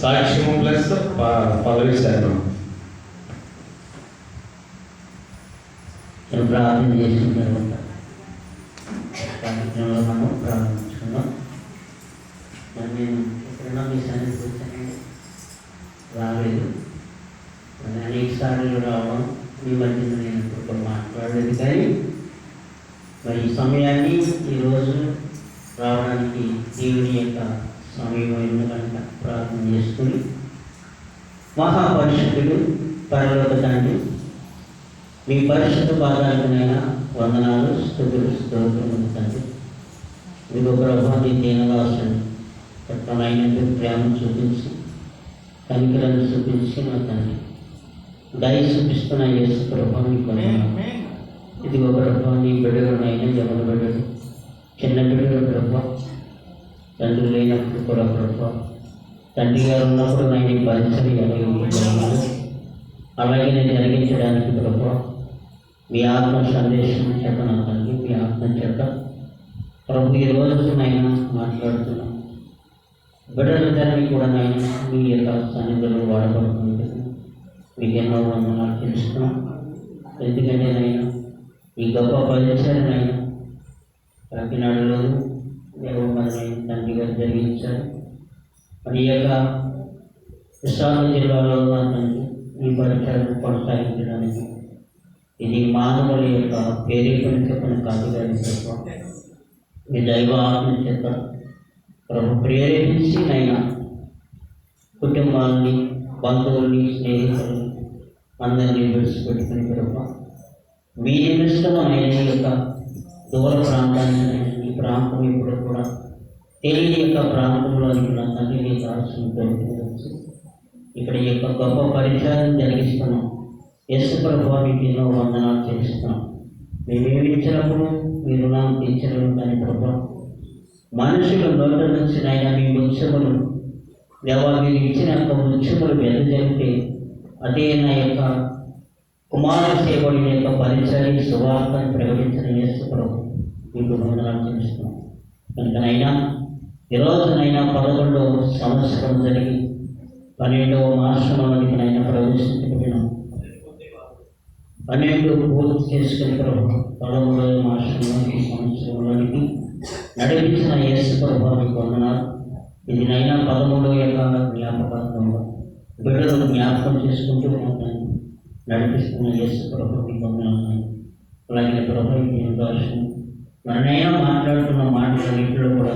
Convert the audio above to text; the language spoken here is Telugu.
సాక్ష్యము ప్లస్ పదవి శాతం ప్రార్థన చేసిన మనం ప్రారంభించుకున్నాం మరి నేను ఎక్కడన్నా మీ సన్నిధి కూర్చొని రాలేదు. మరి అనేక సార్లు రావడం మీ మధ్య నేను ఇప్పుడు మాట్లాడలేదు కానీ మరి ఈ సమయాన్ని ఈరోజు రావడానికి దేవుని యొక్క స్వామి అయిన ప్రార్థన చేసుకుని మహాపరిషత్తుడు పరలోక తండ్రి మీ పరిశుద్ధ పాదాలకునైనా వందనాలు స్థుతులు స్తోత్రములు తండ్రి. ఇదిగో ప్రభా మీ దీనవాసుని పట్టణమైనందుకు ప్రేమ చూపించి కనికలను చూపించి మా తండ్రి. దయ చూపిస్తున్న యేసు ప్రభావం నీ తండ్రి లేనప్పుడు కూడా ప్రభా తండ్రి గారు ఉన్నప్పుడు నేను ఈ పరిచయం అలాగే అలాగే నేను జరిగించడానికి గొప్ప మీ ఆత్మ సందేశం చేత నా తండ్రి మీ ఆత్మ చేత ప్రభు ఈ రోజు నాయన మాట్లాడుతున్నాం. బిడ్డలందరినీ కూడా నాయన మీ యొక్క సన్నిధిలో వాడబడుతుంది మీకు ఎన్నో వందనాలు తెలుస్తున్నాం ఎందుకంటే నాయన మీ గొప్ప పరిచయనైనా కాకినాడలో ఎవరు మనల్ని తండ్రి గారు జరిగించారు. మరి యొక్క విశాఖ జిల్లాలో ఉన్న తండ్రి ఈ పరిచయం కొనసాగించడానికి ఇది మానవుల యొక్క ప్రేరేపణ చెప్పిన కాదు కానీ తప్ప మీ దైవ ఆత్మ చేత ప్రభు ప్రేరేపించి నైనా కుటుంబాన్ని బంధువుల్ని స్నేహితుల్ని అందరినీ విడిచిపెట్టుకుని ప్రభు మీ నిమిత్తం ఆయన యొక్క దూర ప్రాంతాన్ని ఈ ప్రాంతం ఇప్పుడు కూడా తెలియని యొక్క ప్రాంతంలో తండ్రి తండ్రిని దాల్చిన ఇక్కడ ఈ యొక్క గొప్ప పరిచయం జరిగిస్తున్నాం. యేసు ప్రభు ఎన్నో వందనాలు చేస్తున్నాం మేమేమి ఇచ్చినప్పుడు? మీరు రుణం తీర్చడం కానీ ప్రభావం మనుషుల నోట నుంచి నైనా మీ ముత్యములు దేవా మీరు ఇచ్చిన యొక్క ముత్యములు జరిగితే అదే నా యొక్క కుమార సేవడి యొక్క పరిచయం సువార్తను ప్రకటించిన యేసుప్రభు మీకు వందనాలు చేస్తున్నాం కనుకనైనా ఈరోజునైనా పదకొండవ సంవత్సరం జరిగి పన్నెండవ మాసంలోనికి నైనా ప్రవేశించబడినాం. పన్నెండు పూర్తి చేసుకుని ప్రభు పదమూడవ మాసంలోని సంవత్సరంలోనికి నడిపించిన యేసు ప్రభు వందనాలు. ఇది నైనా పదమూడవ యొక్క జ్ఞాపకార్థంలో బిడ్డలు జ్ఞాపకం చేసుకుంటూ ఉంటాను నడిపిస్తున్న యేసు ప్రభు మీకు వందనాలు అలాగే ప్రభు మీకు దర్శనం. మరినైనా మాట్లాడుతున్న మాటలన్నింటిలో కూడా